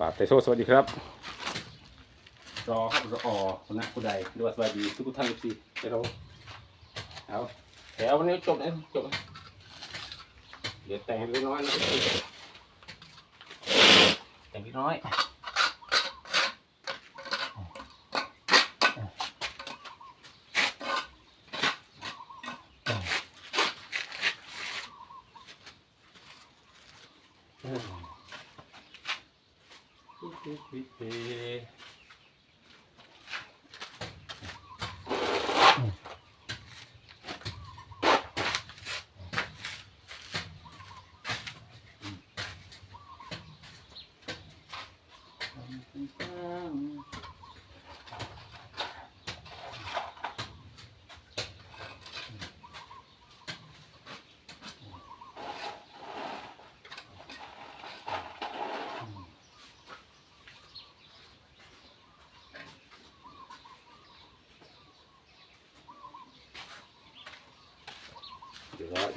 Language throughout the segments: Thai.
บาทเตโซสวัสดีครับ รอครับรอคุณนะคุณใดด้วยสวัสดีทุกท่านทุกทีเตโซเอาแถววันนี้จบนะจบนะเดี๋ยวแต่งเล็กน้อยนะแต่งเล็กน้อย เดี๋ยวร้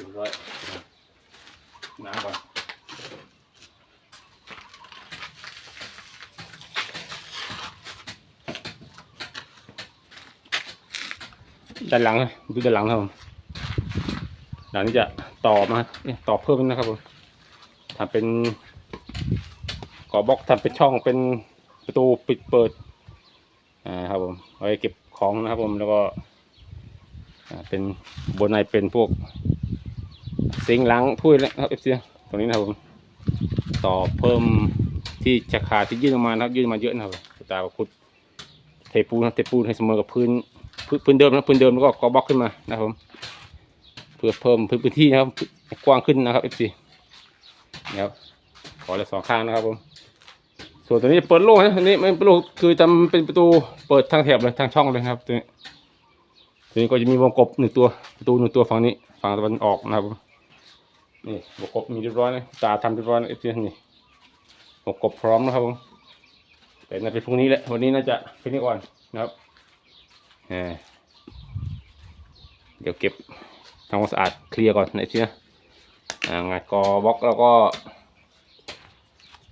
อยเดี๋ยวร้อยน้ำก่อนด้านหลังดูด้านหลังครับผมหลังนี้จะต่อมาต่อเพิ่มนะครับผมทำเป็นก่อบล็อกทำเป็นช่องเป็นประตูปิดเปิดอ่าครับผมไว้เก็บของนะครับผมแล้วก็เป็นบนในเป็นพวก ซิงล้างถ้วยแล้วครับเอฟซีตรงนี้นะครับผมต่อเพิ่มที่จะขาดที่ยื่นออกมานะครับยื่นมาเยอะนะครับตาขุดเทปูนเทปูนให้เสมอกับพื้นพื้นเดิมนะพื้นเดิมแล้วก็กอบล็อกขึ้นมานะครับผมเพื่อเพิ่มพื้นที่นะครับกว้างขึ้นนะครับ FC นะครับขอเลยสองข้างนะครับผมส่วนตัวนี้เปิดโล่งนะอันนี้ไม่เปิดโล่งคือจำเป็นประตูเปิดทางแถบเลยทางช่องเลยครับตัวนี้ตัวนี้ก็จะมีวงกบหนึ่งตัวประตูหนึ่งตัวฝั่งนี้ฝั่งตะวันออกนะครับผม นี่วงกบมีเรียบร้อยนะตาทำเรียบร้อยนะ FC นี่วงกบพร้อมนะครับผมแต่น่าเป็นพรุ่งนี้แหละวันนี้น่าจะเป็นนี้ก่อนนะครับเออเดี๋ยวเก็บทำความสะอาดเคลียร์ก่อนนะเชียอ่างานกอบล็อกแล้วก็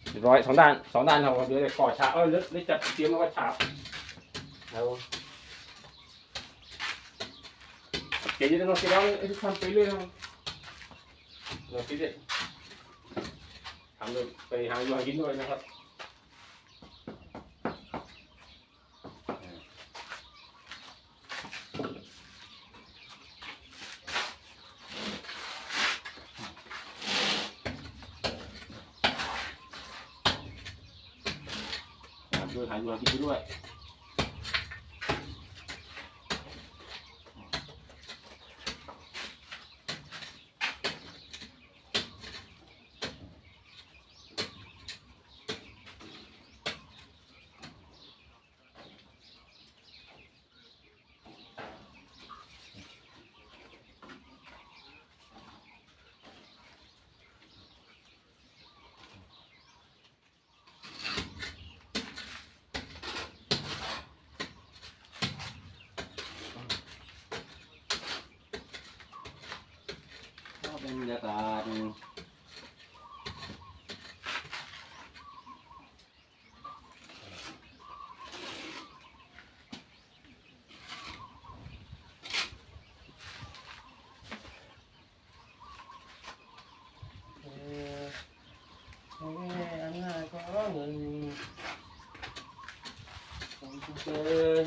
เรียบร้อยสองด้านสองด้านครับเดี๋ยวจะก่อฉาบเออเดี๋ยวเดี๋ยวจะเตรียมแล้วก็ฉาบแล้วเดี๋ยวจะต้องเสร็จแล้วไอ้ที่ทำไปเรื่อยนะครับ เราไปเรื่อยทำเลยไปหาอยู่หากินด้วยนะครับหาด้วยหาอยู่หากินด้วย ก็เป็นบรรยากาศเอ่อแม่อำนาจก็เงินของทุกเกิน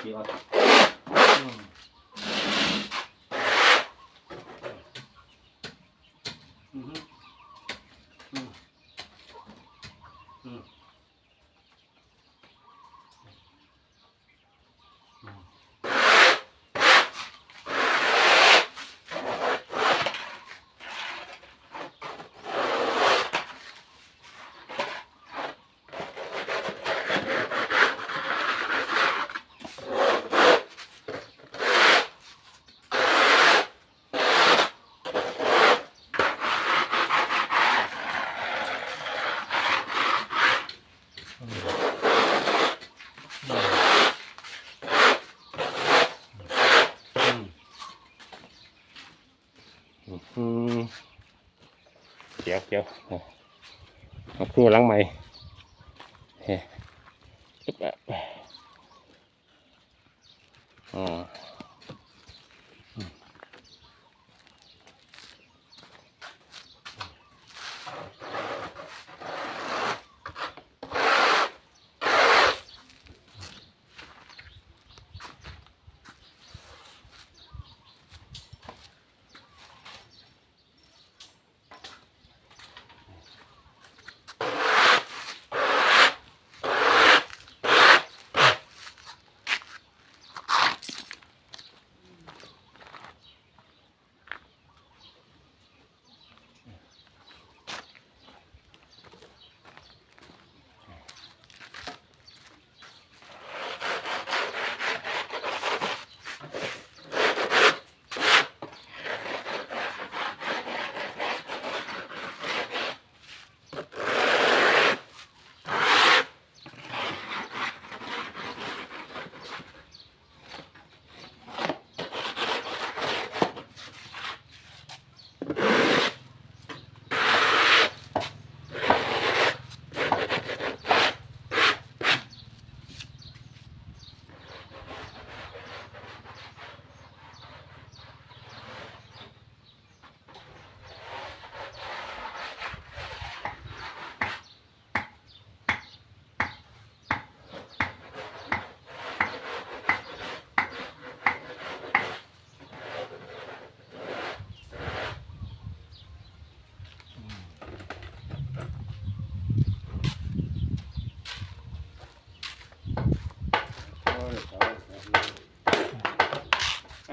เกี่ยวอืมอือฮึอืม อืม เดี๋ยวเดี๋ยวเอาครัวหล้างใหม่เฮ้ยปึ๊บ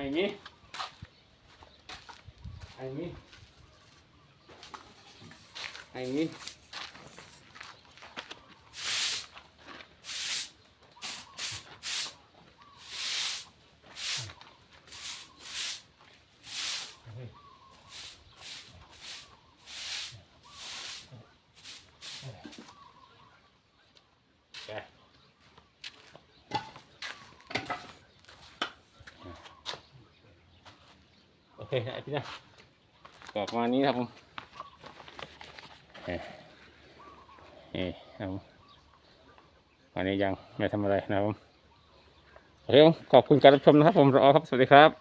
อะอ๋อไอ้นี้ไอ้นี้ไอ้นี้ โอ เคไอพี่นะก็ประมาณนี้ครับผมเอ่เอ่ครับผมวันนี้ยังไม่ทำอะไรนะครับผมโอเคครับขอบคุณการรับชมนะครับผมรอครับ สวัสดีครับ